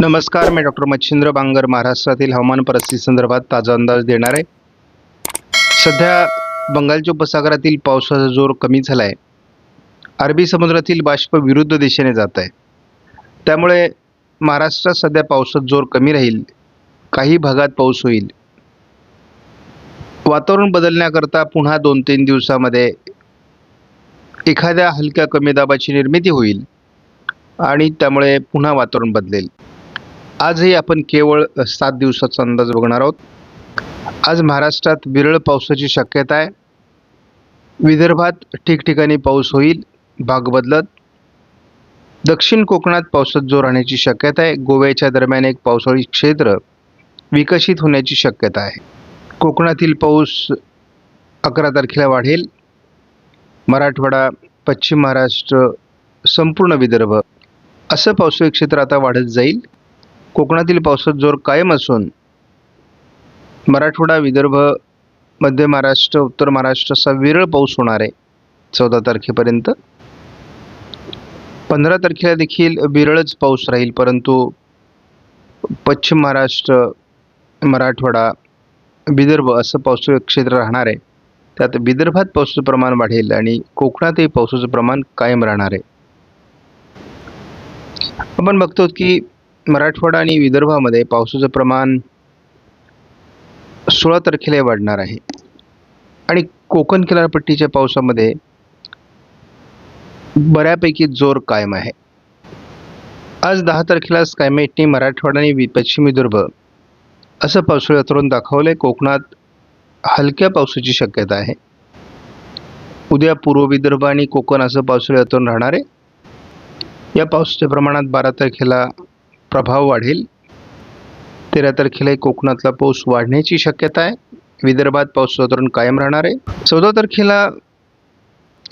नमस्कार मी डॉक्टर मच्छिंद्र बांगर महाराष्ट्रातील हवामान परिस्थिती संदर्भात ताजा अंदाज देणार आहे. सध्या बंगालच्या उपसागरातील पावसाचा जोर कमी झाला आहे अरबी समुद्रातील बाष्प विरुद्ध दिशेने जात आहे. त्यामुळे महाराष्ट्रात सध्या पावसाचा जोर कमी राहील. काही भागात पाऊस होईल. वातावरण बदलण्याकरता पुन्हा दोन तीन दिवसामध्ये एखाद्या हलक्या कमी दाबाची निर्मिती होईल आणि त्यामुळे पुन्हा वातावरण बदलेल. आजही आपण केवळ सात दिवसाचा अंदाज बघणार आहोत. आज महाराष्ट्रात विरळ पावसाची शक्यता आहे. विदर्भात ठिकठिकाणी पाऊस होईल भाग बदलत. दक्षिण कोकणात पावसात जोर राहण्याची शक्यता आहे. गोव्याच्या दरम्यान एक पावसाळी क्षेत्र विकसित होण्याची शक्यता आहे. कोकणातील पाऊस अकरा तारखेला वाढेल. मराठवाडा पश्चिम महाराष्ट्र संपूर्ण विदर्भ असं पावसाळी क्षेत्र आता वाढत जाईल. कोकणातील पावसाचा जोर कायम असून मराठवाडा विदर्भ मध्य महाराष्ट्र उत्तर महाराष्ट्र असा विरळ पाऊस होणार आहे. चौदा तारखेपर्यंत. पंधरा तारखेला देखील विरळच पाऊस राहील परंतु पश्चिम महाराष्ट्र मराठवाडा विदर्भ असं पावसाळी क्षेत्र राहणार आहे. त्यात विदर्भात पावसाचं प्रमाण वाढेल आणि कोकणातही पावसाचं प्रमाण कायम राहणार आहे. आपण बघतो की मराठवाडा आणि विदर्भामध्ये पावसाचं प्रमाण सोळा तारखेला वाढणार आहे. आणि कोकण किनारपट्टीच्या पावसामध्ये बऱ्यापैकी जोर कायम आहे. आज दहा तारखेला स्कायमेटने मराठवाडा आणि वि- पश्चिम विदर्भ असं पावसाळी वातावरण दाखवलं आहे कोकणात हलक्या पावसाची शक्यता आहे. उद्या पूर्व विदर्भ आणि कोकण असं पावसाळी वातावरण राहणार आहे. या पावसाच्या प्रमाणात बारा तारखेला प्रभाव वाढेल. तेरा तारखेला कोकणातला पाऊस वाढण्याची शक्यता आहे. विदर्भात पाऊस वातावरण कायम राहणार आहे. चौदा तारखेला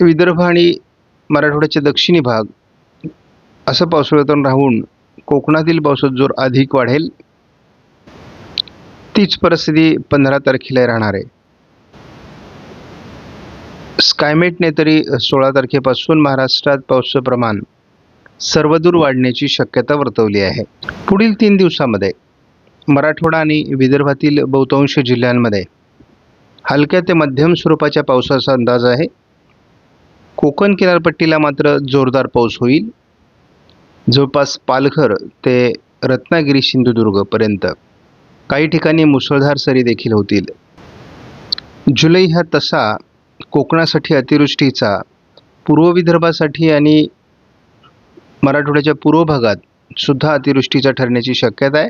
विदर्भ आणि मराठवाड्याचे दक्षिणी भाग असं पावसाळ्यातून राहून कोकणातील पावसाचा जोर अधिक वाढेल. तीच परिस्थिती पंधरा तारखेला राहणार आहे. स्कायमेटने तरी सोळा तारखेपासून महाराष्ट्रात पावसाचं प्रमाण सर्वदूर वाढण्याची शक्यता वर्तवली आहे. पुढील तीन दिवसामध्ये मराठवाडा आणि विदर्भातील बहुतांश जिल्ह्यांमध्ये हलक्या ते मध्यम स्वरूपाच्या पावसाचा अंदाज आहे. कोकण किनारपट्टीला मात्र जोरदार पाऊस होईल. जवळपास पालघर ते रत्नागिरी सिंधुदुर्गपर्यंत काही ठिकाणी मुसळधार सरी देखील होतील. जुलै हा तसा कोकणासाठी अतिवृष्टीचा पूर्व विदर्भासाठी आणि मराठवाड्याच्या पूर्व भागात सुद्धा अतिवृष्टीचा ठरण्याची शक्यता आहे.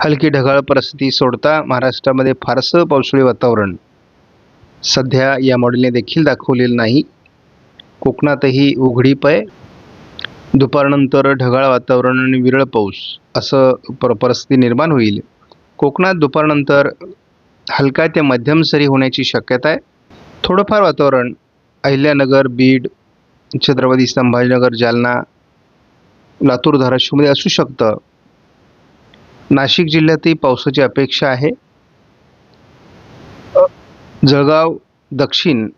हलकी ढगाळ परिस्थिती सोडता महाराष्ट्रामध्ये फारसं पावसाळी वातावरण सध्या या मॉडेलने देखील दाखवलेलं नाही. कोकणातही उघडीप आहे. दुपारनंतर ढगाळ वातावरण आणि विरळ पाऊस असं पर परिस्थिती निर्माण होईल. कोकणात दुपारनंतर हलका ते मध्यम सरी होण्याची शक्यता आहे. थोडंफार वातावरण अहिल्यानगर बीड छत्रपती संभाजीनगर जालना लातूर धाराशिवमध्ये असू शकतं. नाशिक जिल्ह्यातही पावसाची अपेक्षा आहे. जळगाव दक्षिण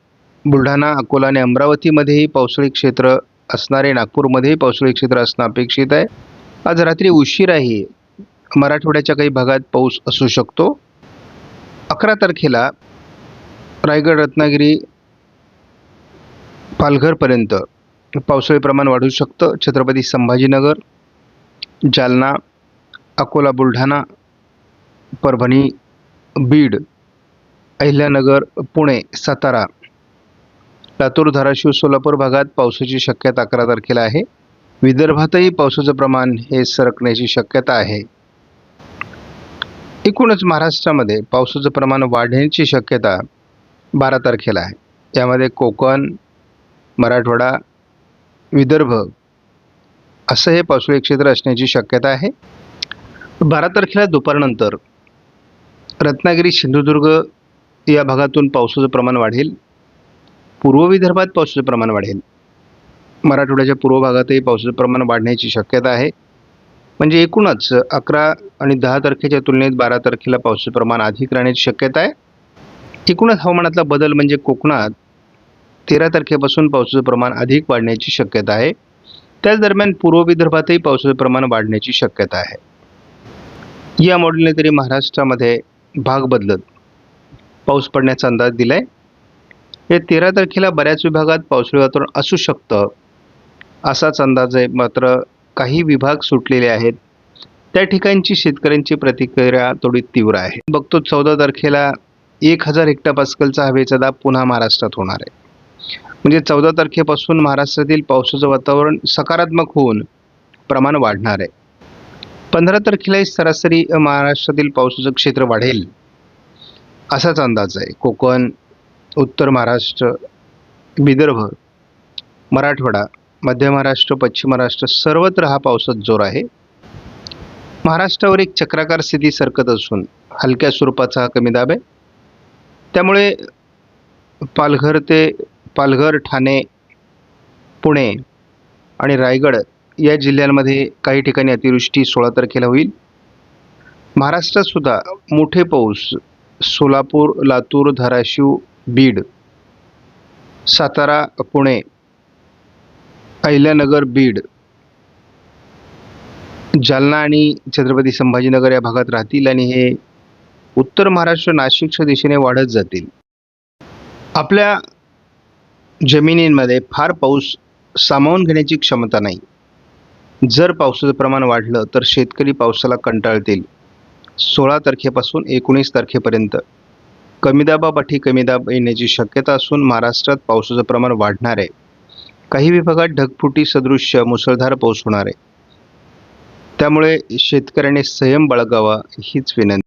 बुलढाणा अकोला आणि अमरावतीमध्येही पावसाळी क्षेत्र असणारे नागपूरमध्येही पावसाळी क्षेत्र असणं अपेक्षित आहे. आज रात्री उशिराही मराठवाड्याच्या काही भागात पाऊस असू शकतो. अकरा तारखेला रायगड रत्नागिरी पालघरपर्यंत पावसाळी प्रमाण वाढू शकतं. छत्रपती संभाजीनगर जालना अकोला बुलढाणा परभणी बीड अहिल्यानगर पुणे सातारा. लातूर धाराशिव सोलापूर भागात पावसाची शक्यता अकरा तारखेला आहे. विदर्भातही पावसाचं प्रमाण हे सरकण्याची शक्यता आहे. एकूणच महाराष्ट्रामध्ये पावसाचं प्रमाण वाढण्याची शक्यता बारा तारखेला आहे. त्यामध्ये कोकण मराठवाडा विदर्भ. असं हे पावसाळी क्षेत्र असण्याची शक्यता आहे. बारा तारखेला दुपारनंतर रत्नागिरी सिंधुदुर्ग या भागातून पावसाचं प्रमाण वाढेल. पूर्व विदर्भात पावसाचं प्रमाण वाढेल. मराठवाड्याच्या पूर्व भागातही पावसाचं प्रमाण वाढण्याची शक्यता आहे. म्हणजे एकूणच अकरा आणि दहा तारखेच्या तुलनेत बारा तारखेला पावसाचं प्रमाण अधिक राहण्याची शक्यता आहे. एकूणच हवामानातला बदल म्हणजे कोकणात तेरा तारखेपासून पावसाचं प्रमाण अधिक वाढण्याची शक्यता आहे. त्याच दरम्यान पूर्व विदर्भातही पावसाचं प्रमाण वाढण्याची शक्यता आहे. या मॉडेलने तरी महाराष्ट्रामध्ये भाग बदलत पाऊस पडण्याचा अंदाज दिलाय. या तेरा तारखेला बऱ्याच विभागात पावसाळी वातावरण असू शकतं असाच अंदाज आहे. मात्र काही विभाग सुटलेले आहेत. त्या ठिकाणची शेतकऱ्यांची प्रतिक्रिया थोडी तीव्र आहे. बघतो चौदा तारखेला एक हजार हेक्टापास्कलचा हवेचा दाब पुन्हा महाराष्ट्रात होणार आहे. म्हणजे चौदा तारखेपासून महाराष्ट्रातील पावसाचं वातावरण सकारात्मक होऊन प्रमाण वाढणार आहे. पंधरा तारखेलाही सरासरी महाराष्ट्रातील पावसाचं क्षेत्र वाढेल असाच अंदाज आहे. कोकण उत्तर महाराष्ट्र विदर्भ मराठवाडा मध्य महाराष्ट्र पश्चिम महाराष्ट्र सर्वत्र हा पावसात जोर आहे. महाराष्ट्रावर एक चक्राकार स्थिती सरकत असून हलक्या स्वरूपाचा हा कमी दाब आहे. त्यामुळे पालघर ते पालघर ठाणे पुणे आणि रायगड या जिल्ह्यांमध्ये काही ठिकाणी अतिवृष्टी सोळा तारखेला होईल. महाराष्ट्रातसुद्धा मोठे पाऊस सोलापूर लातूर धाराशिव बीड सातारा पुणे अहिल्यानगर बीड जालना आणि छत्रपती संभाजीनगर या भागात राहतील आणि हे उत्तर महाराष्ट्र नाशिकच्या दिशेने वाढत जातील. आपल्या जमिनींमध्ये फार पाऊस सामावून घेण्याची क्षमता नाही. जर पावसाचं प्रमाण वाढलं तर शेतकरी पावसाला कंटाळतील. सोळा तारखेपासून एकोणीस तारखेपर्यंत. कमी दाबापाठी कमी दाब येण्याची शक्यता असून महाराष्ट्रात पावसाचं प्रमाण वाढणार आहे. काही विभागात ढगफुटी सदृश्य मुसळधार पाऊस होणार आहे. त्यामुळे शेतकऱ्याने संयम बाळगावा हीच विनंती.